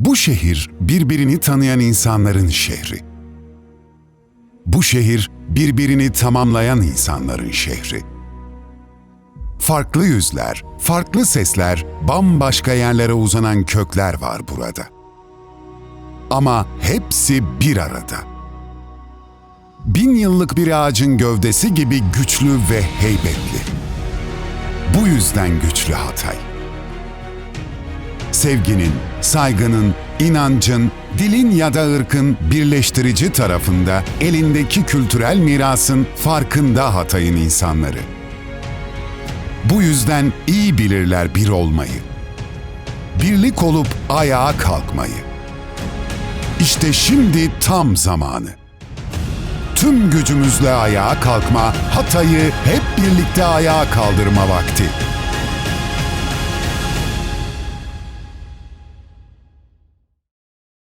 Bu şehir birbirini tanıyan insanların şehri. Bu şehir birbirini tamamlayan insanların şehri. Farklı yüzler, farklı sesler, bambaşka yerlere uzanan kökler var burada. Ama hepsi bir arada. Bin yıllık bir ağacın gövdesi gibi güçlü ve heybetli. Bu yüzden güçlü Hatay. Sevginin, saygının, inancın, dilin ya da ırkın birleştirici tarafında elindeki kültürel mirasın farkında Hatay'ın insanları. Bu yüzden iyi bilirler bir olmayı. Birlik olup ayağa kalkmayı. İşte şimdi tam zamanı. Tüm gücümüzle ayağa kalkma, Hatay'ı hep birlikte ayağa kaldırma vakti.